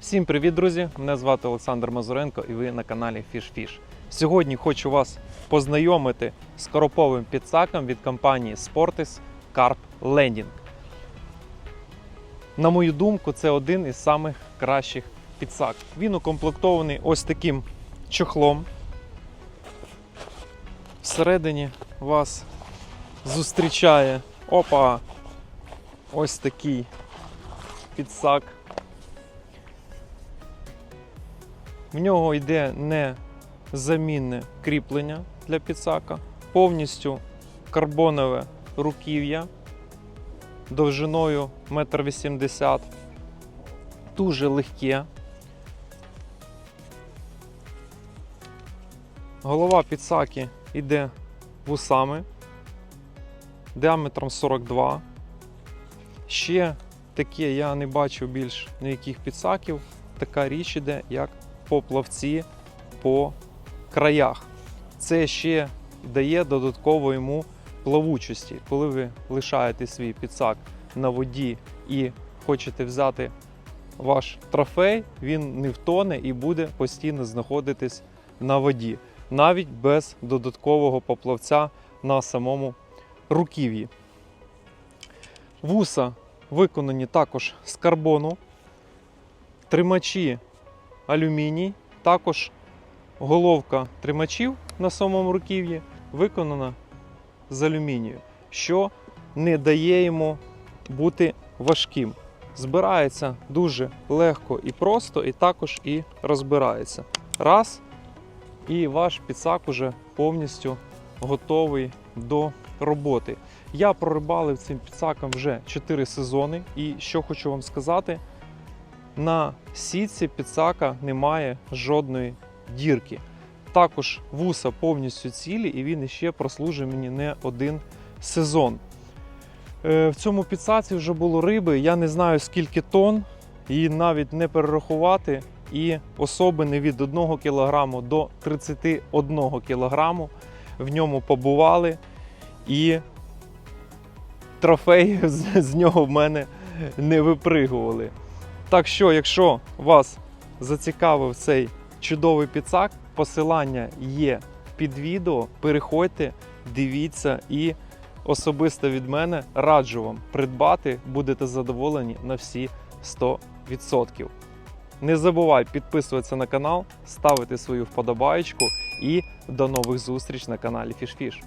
Всім привіт, друзі! Мене звати Олександр Мазуренко і ви на каналі FishFish. Сьогодні хочу вас познайомити з короповим підсаком від компанії Sportis Carp Landing. На мою думку, це один із самих кращих підсак. Він укомплектований ось таким чохлом. Всередині вас зустрічає опа! Ось такий підсак. В нього йде незамінне кріплення для підсака, повністю карбонове руків'я довжиною 1,80 м, дуже легке. Голова підсаки йде вусами діаметром 42. Ще таке я не бачу більш ніяких підсаків. Така річ іде, як поплавці по краях. Це ще дає додатково йому плавучості. Коли ви лишаєте свій підсак на воді і хочете взяти ваш трофей, він не втоне і буде постійно знаходитись на воді, навіть без додаткового поплавця на самому руків'ї. Вуса виконані також з карбону, тримачі алюміній, також головка тримачів на самому руків'ї виконана з алюмінію, що не дає йому бути важким. Збирається дуже легко і просто, і також і розбирається. Раз, і ваш підсак уже повністю готовий до роботи. Я прорибалив цим підсаком вже 4 сезони, і що хочу вам сказати, на сітці підсака немає жодної дірки. Також вуса повністю цілі, і він іще прослужив мені не один сезон. Е, В цьому підсаці вже було риби, я не знаю скільки тонн, її навіть не перерахувати. І особини від 1 кг до 31 кг в ньому побували. І трофеї з нього в мене не випригували. Так що, якщо вас зацікавив цей чудовий підсак, посилання є під відео. Переходьте, дивіться і особисто від мене раджу вам придбати, будете задоволені на всі 100%. Не забувай підписуватися на канал, ставити свою вподобаєчку і до нових зустріч на каналі FishFish.